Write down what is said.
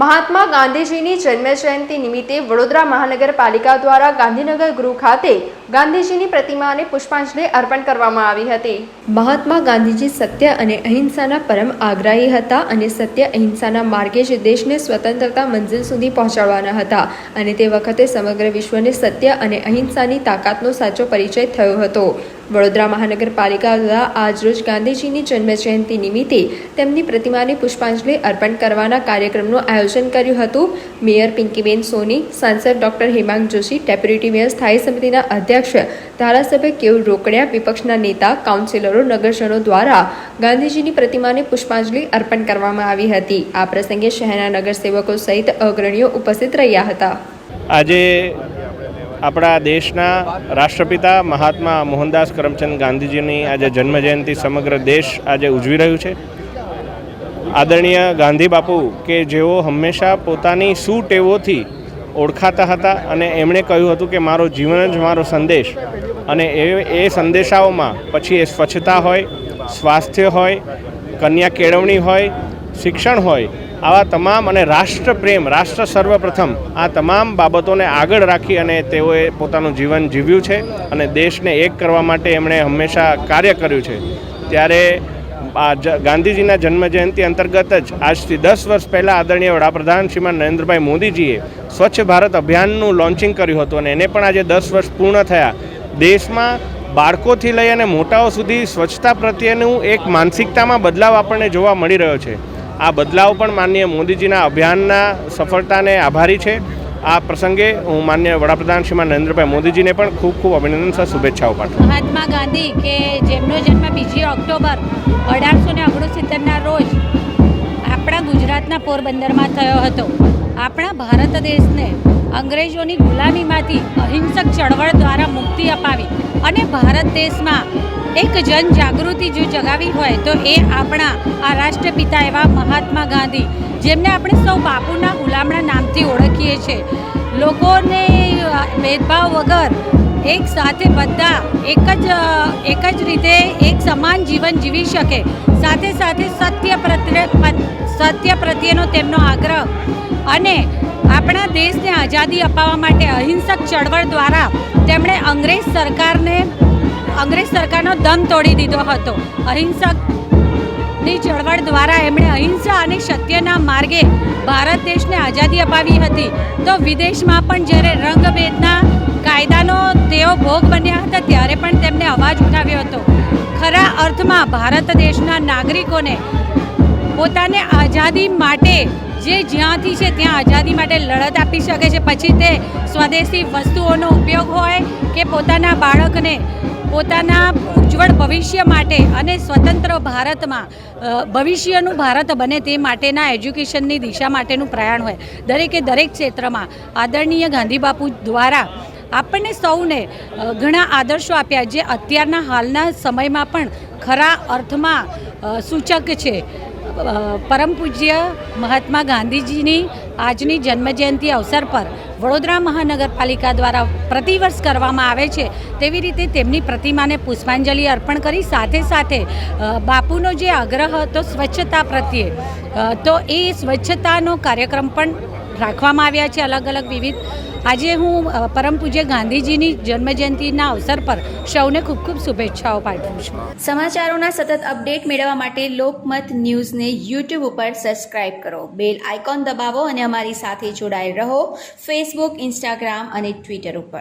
મહાત્મા ગાંધીજીની જન્મજયંતિ નિમિત્તે વડોદરા મહાનગરપાલિકા દ્વારા ગાંધીનગર ગૃહ ખાતે ગાંધીજીની પ્રતિમાને પુષ્પાંજલિ અર્પણ કરવામાં આવી હતી. મહાત્મા ગાંધીજી સત્ય અને અહિંસાના પરમ આગ્રહી હતા અને સત્ય અહિંસાના માર્ગે જ દેશને સ્વતંત્રતા મંજિલ સુધી પહોંચાડવાના હતા અને તે વખતે સમગ્ર વિશ્વને સત્ય અને અહિંસાની તાકાતનો સાચો પરિચય થયો હતો. વડોદરા મહાનગરપાલિકા દ્વારા આજરોજ ગાંધીજીની જન્મજયંતિ નિમિત્તે તેમની પ્રતિમાને પુષ્પાંજલિ અર્પણ કરવાના કાર્યક્રમનું આયોજન કર્યું હતું. મેયર પિંકીબેન સોની, સાંસદ doctor Hemang Joshi, deputy mayor સ્થાયી સમિતિના અધ્યક્ષ ધારાસભ્ય કેવું રોકડિયા, વિપક્ષના નેતા, કાઉન્સિલરો, નગરજનો દ્વારા ગાંધીજીની પ્રતિમાને પુષ્પાંજલિ અર્પણ કરવામાં આવી હતી. આ પ્રસંગે શહેરના નગરસેવકો સહિત અગ્રણીઓ ઉપસ્થિત રહ્યા હતા. આજે આપણા દેશના રાષ્ટ્રપિતા મહાત્મા મોહનદાસ કરમચંદ ગાંધીજીની આજે જન્મજયંતિ સમગ્ર દેશ આજે ઉજવી રહ્યું છે. આદરણીય ગાંધી બાપુ કે જેઓ હંમેશા પોતાની સુટેવોથી ઓળખાતા હતા અને એમણે કહ્યું હતું કે મારો જીવન જ મારો સંદેશ અને એ એ સંદેશાઓમાં પછી એ સ્વચ્છતા હોય, સ્વાસ્થ્ય હોય કન્યા કેળવણી હોય, શિક્ષણ હોય આવા તમામ અને રાષ્ટ્રપ્રેમ રાષ્ટ્ર સર્વપ્રથમ આ તમામ બાબતોને આગળ રાખી અને તેઓએ પોતાનું જીવન જીવ્યું છે અને દેશને એક કરવા માટે એમણે હંમેશા કાર્ય કર્યું છે. ત્યારે આ ગાંધીજીના જન્મજયંતિ અંતર્ગત જ આજથી દસ વર્ષ પહેલાં આદરણીય વડાપ્રધાન શ્રીમાન નરેન્દ્રભાઈ મોદીજીએ સ્વચ્છ ભારત અભિયાનનું લોન્ચિંગ કર્યું હતું અને એને પણ આજે દસ વર્ષ પૂર્ણ થયા. દેશમાં બાળકોથી લઈ અને મોટાઓ સુધી સ્વચ્છતા પ્રત્યેનું એક માનસિકતામાં બદલાવ આપણને જોવા મળી રહ્યો છે. આ બદલાવ પણ માનનીય મોદીજીના અભિયાનના સફળતાને આભારી છે. આ પ્રસંગે હું માન્ય વડાપ્રધાન શ્રીમાન નરેન્દ્રભાઈ મોદીજીને પણ ખૂબ ખૂબ અભિનંદન સહ શુભેચ્છાઓ પાઠવું. મહાત્મા ગાંધી કે જેમનો જન્મ બીજી ઓક્ટોબર અઢારસો ને ઓગણસિત્તેરના રોજ આપણા ગુજરાતના પોરબંદરમાં થયો હતો. આપણા ભારત દેશને અંગ્રેજોની ગુલામીમાંથી અહિંસક ચળવળ દ્વારા મુક્તિ અપાવી અને ભારત દેશમાં એક જનજાગૃતિ જો જગાવી હોય તો એ આપણા આ રાષ્ટ્રપિતા એવા મહાત્મા ગાંધી, જેમને આપણે સૌ બાપુના ગુલામણા નામથી ઓળખીએ છીએ. લોકોને ભેદભાવ વગર એક સાથે બધા એક જ એક જ રીતે એક સમાન જીવન જીવી શકે. સાથે સાથે સત્ય પ્રત્યે, સત્ય પ્રત્યેનો તેમનો આગ્રહ અને આપણા દેશને આઝાદી અપાવવા માટે અહિંસક ચળવળ દ્વારા તેમણે અંગ્રેજ સરકારને અંગ્રેજ સરકારનો દમ તોડી દીધો હતો. અહિંસકની ચળવળ દ્વારા એમણે અહિંસા અને સત્યના માર્ગે ભારત દેશને આઝાદી અપાવી હતી. તો વિદેશમાં પણ જ્યારે રંગભેદના કાયદાનો તેઓ ભોગ બન્યા હતા, ત્યારે પણ તેમણે અવાજ ઉઠાવ્યો હતો. ખરા અર્થમાં ભારત દેશના નાગરિકોને પોતાને આઝાદી માટે જે જ્યાંથી છે ત્યાં આઝાદી માટે લડત આપી શકે છે. પછી તે સ્વદેશી વસ્તુઓનો ઉપયોગ હોય કે પોતાના બાળકને પોતાના ઉજ્જવળ ભવિષ્ય માટે અને સ્વતંત્ર ભારતમાં ભવિષ્યનું ભારત બને તે માટેના એજ્યુકેશનની દિશા માટેનું પ્રયાણ હોય. દરેકે દરેક ક્ષેત્રમાં આદરણીય ગાંધી બાપુ દ્વારા આપણને સૌને ઘણા આદર્શો આપ્યા જે અત્યારના હાલના સમયમાં પણ ખરા અર્થમાં સૂચક છે. પરમ પૂજ્ય મહાત્મા ગાંધીજીની આજની જન્મજયંતિ અવસર પર વડોદરા મહાનગરપાલિકા દ્વારા પ્રતિવર્ષ કરવામાં આવે છે. તેવી રીતે તેમની પ્રતિમાને પુષ્પાંજલિ અર્પણ કરી સાથે સાથે બાપુનો જે આગ્રહ હતો સ્વચ્છતા પ્રત્યે તો એ સ્વચ્છતાનો કાર્યક્રમ પણ રાખવામાં આવ્યા છે અલગ અલગ વિવિધ. આજે હું પરમ પૂજ્ય ગાંધીજીની જન્મજયંતિના અવસર પર સૌને ખૂબ ખૂબ શુભેચ્છાઓ પાઠવું છું. સમાચારોના સતત અપડેટ મેળવવા માટે લોકમત ન્યૂઝને યુટ્યુબ ઉપર સબસ્ક્રાઇબ કરો. બેલ આઇકોન દબાવો અને અમારી સાથે જોડાયેલ રહો. ફેસબુક ઇન્સ્ટાગ્રામ અને ટ્વિટર ઉપર.